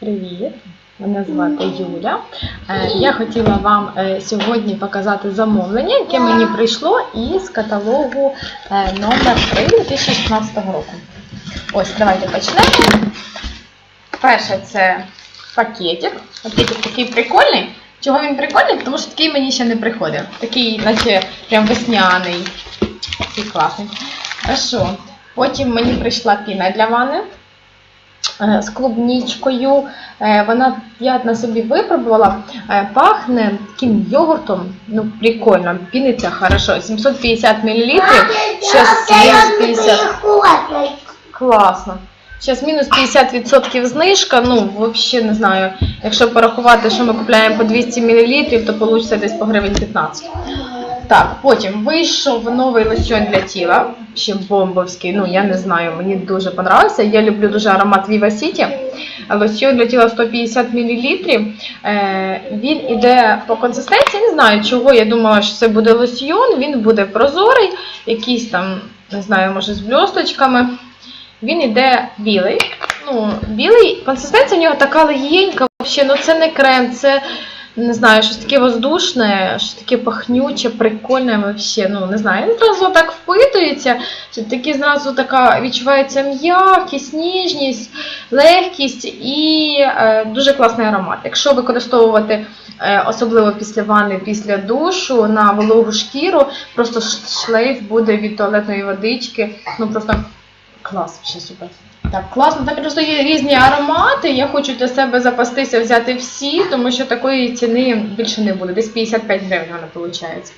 Привіт! Мене звати Юля. Е, Я хотіла вам е, сьогодні показати замовлення, яке мені прийшло із каталогу е, номер 3 2016 року. Ось, давайте почнемо. Перше це пакетик. Пакетик такий прикольний. Чого він прикольний? Тому що такий мені ще не приходив. Такий, наче прям весняний. Такий класний. Хорошо. Потім мені прийшла піна для ванни з клубничкою. Е, Вона я на собі випробувала. Е, Пахне таким йогуртом. Ну, прикольно, піниться хорошо. 750 мл. Мінус 50. Класно. Зараз мінус 50% знижка. Ну, взагалі не знаю. Якщо порахувати, що ми купуємо по 200 мл, то вийде десь по гривень 15. Так, потім вийшов новий лосьон для тіла. Ще бомбовський. Ну, я не знаю, мені дуже подобався. Я люблю дуже аромат Viva City. Лосьон для тіла 150 мл. Е, він іде по консистенції, не знаю чого. Я думала, що це буде лосьйон, він буде прозорий, якийсь там, не знаю, може з бльосточками. Він іде білий. Ну, білий, консистенція в нього така легенька, взагалі, ну це не крем, це не знаю, щось таке воздушне, щось таке пахнюче, прикольне вообще. Ну, не знаю, він одразу так впитується, що такі зразу така відчувається м'якість, ніжність, легкість і е, дуже класний аромат. Якщо використовувати е, особливо після ванни, після душу на вологу шкіру, просто шлейф буде від туалетної водички. Ну просто клас, ще супер. Так, класно. Там просто є різні аромати. Я хочу для себе запастися, взяти всі, тому що такої ціни більше не буде. Десь 55 гривень вона виходить.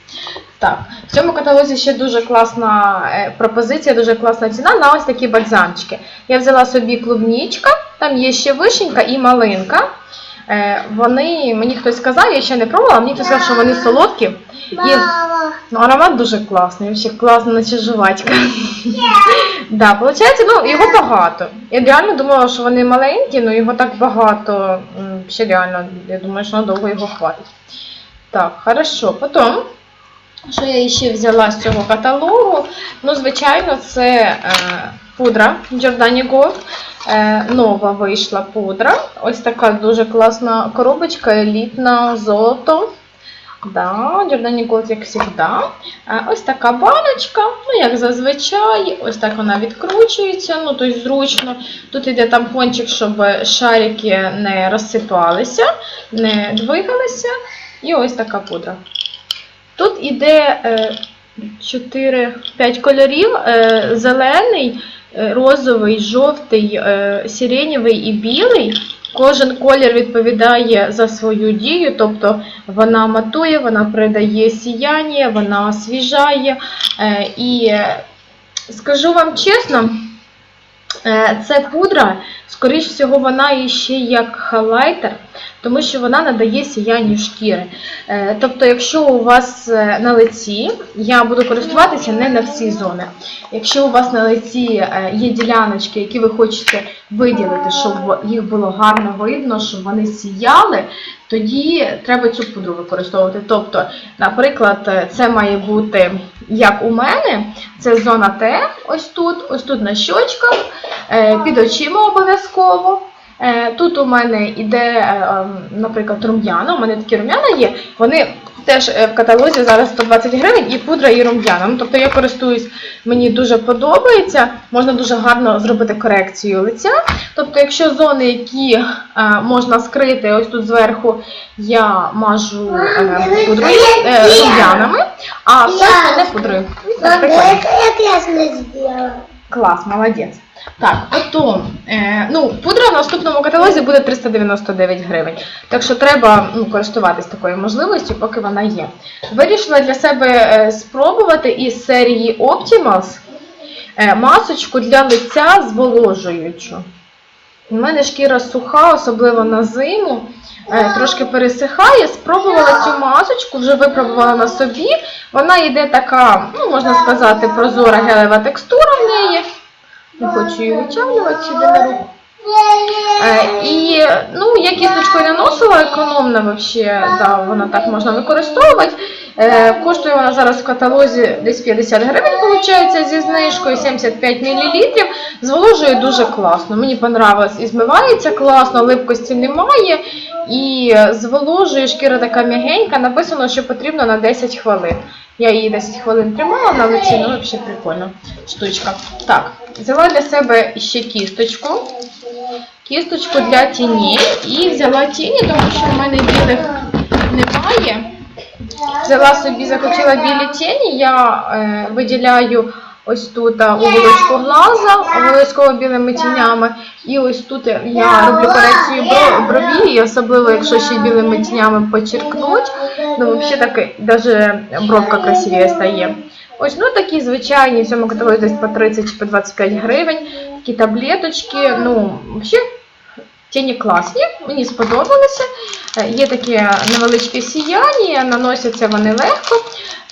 Так, в цьому каталозі ще дуже класна е, пропозиція, дуже класна ціна на ось такі бальзамчики. Я взяла собі клубнічка, там є ще вишенька і малинка. Е, Вони, мені хтось сказав, я ще не пробувала, мені хтось сказав, що вони солодкі. І ну, аромат дуже класний, ще класна, наче жувачка. Да, получається, ну його багато. Я реально думала, що вони маленькі, але його так багато. Ще реально, я думаю, що надовго його хватить. Так, хорошо. Потім, що я ще взяла з цього каталогу? Ну, звичайно, це е, пудра Giordani Gold. Е, нова вийшла пудра. Ось така дуже класна коробочка, елітна, золото. Да, Giordani Gold, як завжди. Е, Ось така баночка, ну як зазвичай, ось так вона відкручується, ну тобто зручно. Тут йде тампончик, щоб шарики не розсипалися, не двигалися. І ось така пудра. Тут іде 4-5 кольорів: е, зелений, е, розовий, жовтий, е, сиренєвий і білий. Кожен колір відповідає за свою дію, тобто вона матує, вона придає сіяння, вона освіжає. Е, І е, скажу вам чесно, е, це пудра, скоріш всього, вона ще як хайлайтер, тому що вона надає сіянню шкіри. Е, Тобто, якщо у вас е, на лиці, я буду користуватися не на всі зони. Якщо у вас на лиці е, є діляночки, які ви хочете виділити, щоб їх було гарно видно, щоб вони сіяли, тоді треба цю пудру використовувати. Тобто, наприклад, це має бути як у мене, це зона Т, ось тут, ось тут на щочках, е, під очима обов'язково. Е, Тут у мене йде, е, ем, наприклад, рум'яна, у мене такі рум'яна є, вони теж е, в каталозі зараз 120 гривень і пудра, і рум'яна. Ну, тобто я користуюсь, мені дуже подобається, можна дуже гарно зробити корекцію лиця. Тобто, якщо зони, які е, можна скрити, ось тут зверху я мажу е, пудрою, е, рум'янами, а все не пудрою. Прикольно. я классно сделала. Клас, молодець. Так, потім, е, ну, пудра в наступному каталозі буде 399 гривень. Так що треба ну, користуватись такою можливістю, поки вона є. Вирішила для себе е, спробувати із серії Optimals е, масочку для лиця зволожуючу. У мене шкіра суха, особливо на зиму, е, трошки пересихає. Спробувала цю масочку, вже випробувала на собі. Вона йде така, ну можна сказати, прозора гелева текстура в неї. Не хочу її вичавлювати сюди на руку. Е, і ну, я кісточкою наносила, економна вообще, да, вона так можна використовувати. Е, коштує вона зараз в каталозі десь 50 гривень, виходить, зі знижкою 75 мл. Зволожує дуже класно. Мені понравилось. І змивається класно, липкості немає. І зволожує шкіра така м'ягенька. Написано, що потрібно на 10 хвилин. Я її 10 хвилин тримала на лиці, ну взагалі прикольна штучка. Так, взяла для себе ще кісточку. Кісточку для тіні. І взяла тіні, тому що в мене білих. Взяла собі, захотіла білі тіні, я е, виділяю ось тут а, глаза, обов'язково білими тінями. І ось тут я роблю корекцію бро- брові, і особливо, якщо ще білими тінями почеркнуть, ну взагалі даже бровка красивіше стає. Ось ну такі звичайні, в цьому каталозі десь по 30 чи по 25 гривень, такі таблеточки, ну взагалі Тіні класні, мені сподобалися. Е, Є таке невеличке сіяння, наносяться вони легко.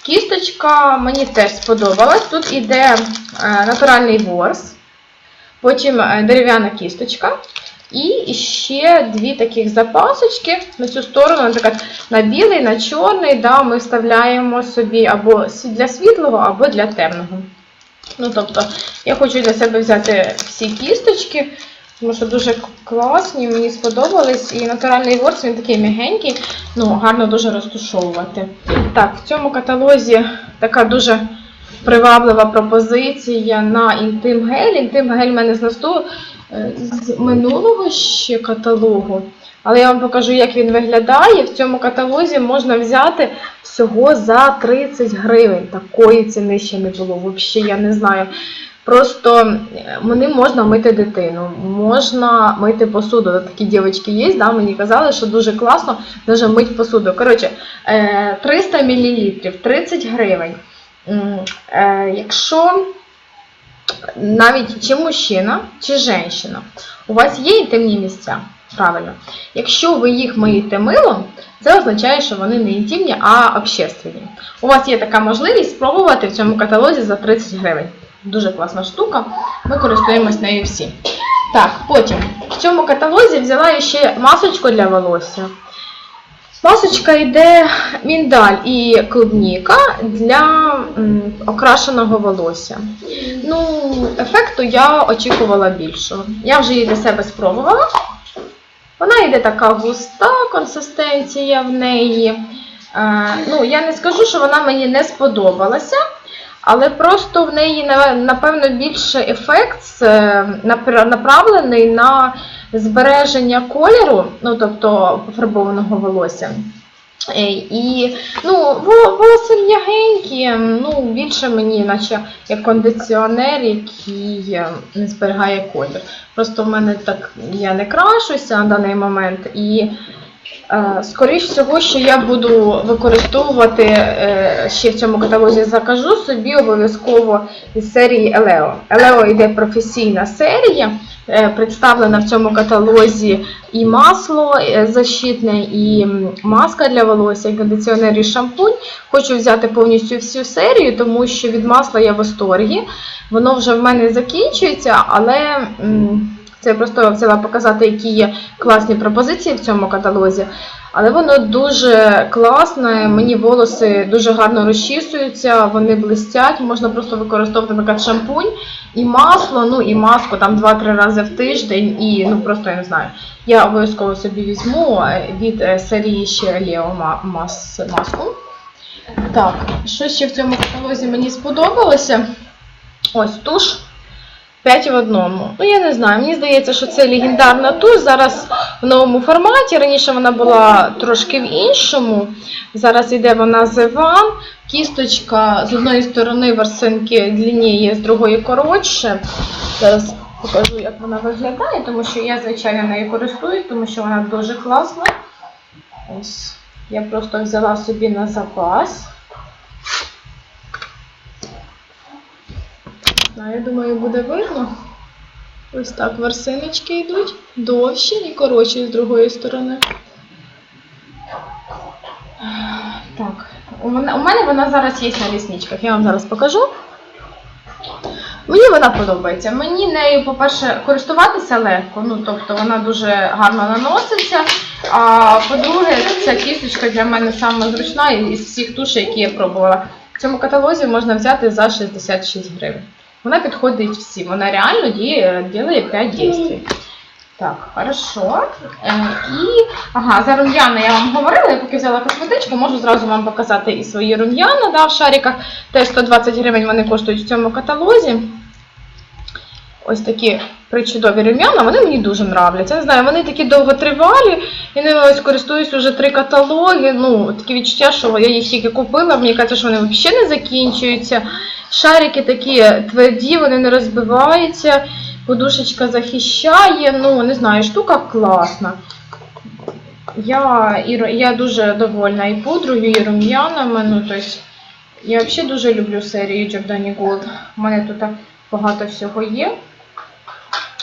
Кісточка мені теж сподобалась. Тут іде е, натуральний ворс, потім е, дерев'яна кісточка. І ще дві таких запасочки на цю сторону, така на білий, на чорний. Да, ми вставляємо собі або для світлого, або для темного. Ну, тобто, я хочу для себе взяти всі кісточки, тому що дуже класні, мені сподобались. І натуральний ворс, він такий м'ягенький, ну, гарно дуже розтушовувати. Так, в цьому каталозі така дуже приваблива пропозиція на інтим гель. Інтим гель в мене з насту е, з минулого ще каталогу. Але я вам покажу, як він виглядає. В цьому каталозі можна взяти всього за 30 гривень. Такої ціни ще не було. Взагалі, я не знаю. Просто е, вони можна мити дитину, можна мити посуду. Такі дівчатки є, да, мені казали, що дуже класно дуже мить посуду. Коротше, е, 300 мл, 30 гривень. Е, Якщо навіть чи мужчина, чи жінка, у вас є інтимні місця, правильно. Якщо ви їх миєте милом, це означає, що вони не інтимні, а общественні. У вас є така можливість спробувати в цьому каталозі за 30 гривень. Дуже класна штука. Ми користуємось нею всі. Так, потім в цьому каталозі взяла я ще масочку для волосся. Масочка йде міндаль і клубніка для окрашеного волосся. Ну, ефекту я очікувала більшого. Я вже її для себе спробувала. Вона йде така густа консистенція в неї. Е, ну, я не скажу, що вона мені не сподобалася, але просто в неї, напевно, більше ефект е, направлений на збереження кольору, ну тобто пофарбованого волосся. Е, І ну, волоси м'ягенькі, ну, більше мені, наче як кондиціонер, який е, не зберігає колір. Просто в мене так я не крашуся на даний момент. І е, скоріш всього, що я буду використовувати е, ще в цьому каталозі закажу собі обов'язково із серії Елео. Елео йде професійна серія. е, Представлена в цьому каталозі і масло защитне, і маска для волосся, і кондиціонер, і шампунь. Хочу взяти повністю всю серію, тому що від масла я в восторгі. Воно вже в мене закінчується, але це я просто взяла показати, які є класні пропозиції в цьому каталозі. Але воно дуже класне, мені волоси дуже гарно розчісуються, вони блистять, можна просто використовувати наприклад, шампунь і масло, ну і маску там 2-3 рази в тиждень, і ну просто я не знаю. Я обов'язково собі візьму від е, серії ще Лео мас, маску. Так, що ще в цьому каталозі мені сподобалося? Ось туш. 5 в одному. Ну, я не знаю, мені здається, що це легендарна туш. Зараз в новому форматі. Раніше вона була трошки в іншому. Зараз йде вона з вам. Кісточка з одної сторони ворсинки длинніє, з другої коротше. Зараз покажу, як вона виглядає, тому що я, звичайно, нею користуюсь, тому що вона дуже класна. Ось. Я просто взяла собі на запас. Я думаю, буде видно. Ось так ворсиночки йдуть, довші і коротші з другої сторони. Так, у мене, у мене вона зараз є на лісничках, я вам зараз покажу. Мені вона подобається. Мені нею, по-перше, користуватися легко, ну тобто вона дуже гарно наноситься. А по-друге, ця кісточка для мене саме зручна із всіх тушей, які я пробувала. В цьому каталозі можна взяти за 66 гривень. Вона підходить всім. Вона реально діє, ділає 5 дій. Так, хорошо. Е, і ага, за рум'яна я вам говорила, я поки взяла косметичку, можу зразу вам показати і свої рум'яна да, в шариках. Теж 120 гривень вони коштують в цьому каталозі. Ось такі причудові рум'яна, вони мені дуже нравляться. Не знаю, вони такі довготривалі. Я ними ось користуюсь вже три каталоги. Ну, таке відчуття, що я їх тільки купила. Мені кажеться, що вони взагалі не закінчуються. Шарики такі тверді, вони не розбиваються. Подушечка захищає. Ну, не знаю, штука класна. Я, я дуже довольна і пудрою, і рум'янами. Ну, тобто, я взагалі дуже люблю серію Giordani Gold. У мене тут багато всього є.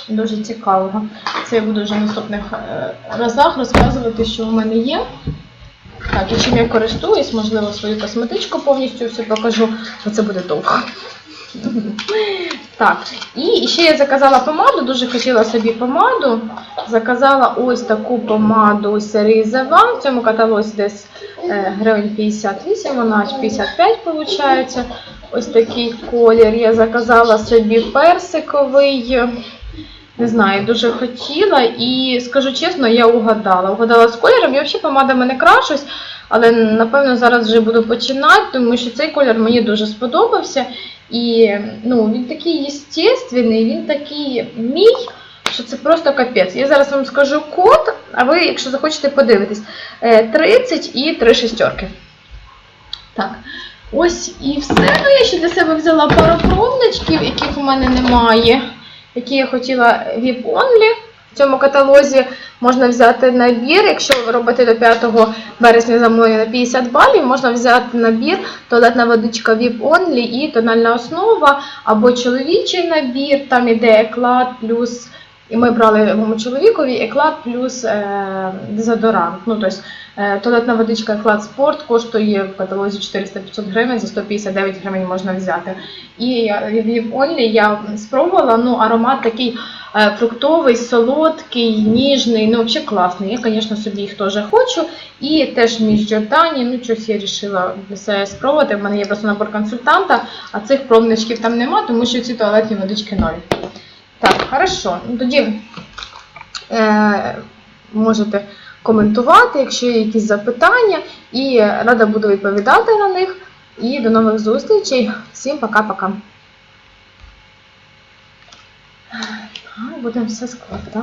Дуже цікавого. Це я буду вже в наступних е, разах розказувати, що у мене є. Так, і чим я користуюсь, можливо, свою косметичку повністю всю покажу, бо це буде довго. Так, і ще я заказала помаду, дуже хотіла собі помаду. Заказала ось таку помаду серії Зева. В цьому каталозі десь е, гривень 58, вона аж 55 виходить. Ось такий колір. Я заказала собі персиковий. Не знаю, дуже хотіла і скажу чесно, я угадала. Угадала з кольором. Я взагалі помадами не крашусь, але напевно зараз вже буду починати, тому що цей колір мені дуже сподобався. І ну, він такий естественний, він такий мій, що це просто капець. Я зараз вам скажу код, а ви, якщо захочете, подивитись. Е, 30 і 3 шестерки. Так. Ось і все. Ну, я ще для себе взяла пару пробничків, яких у мене немає, які я хотіла VIP Only. В цьому каталозі можна взяти набір, якщо ви робите до 5 березня за мною на 50 балів, можна взяти набір туалетна водичка VIP Only і тональна основа, або чоловічий набір, там іде еклад плюс. І ми брали моєму чоловікові еклад плюс е, дезодорант. Ну, тобто, е, туалетна водичка еклад спорт коштує в каталозі 400-500 гривень, за 159 гривень можна взяти. І я- в Only я спробувала, ну, аромат такий е, фруктовий, солодкий, ніжний, ну, взагалі класний. Я, звісно, собі їх теж хочу. І теж між Джордані, ну, щось я вирішила спробувати. В мене є просто набор консультанта, а цих пробничків там нема, тому що ці туалетні водички нові. Хорошо. Ну, тоді е, можете коментувати, якщо є якісь запитання, і рада буду відповідати на них. І до нових зустрічей. Всім пока-пока. Будемо все складати.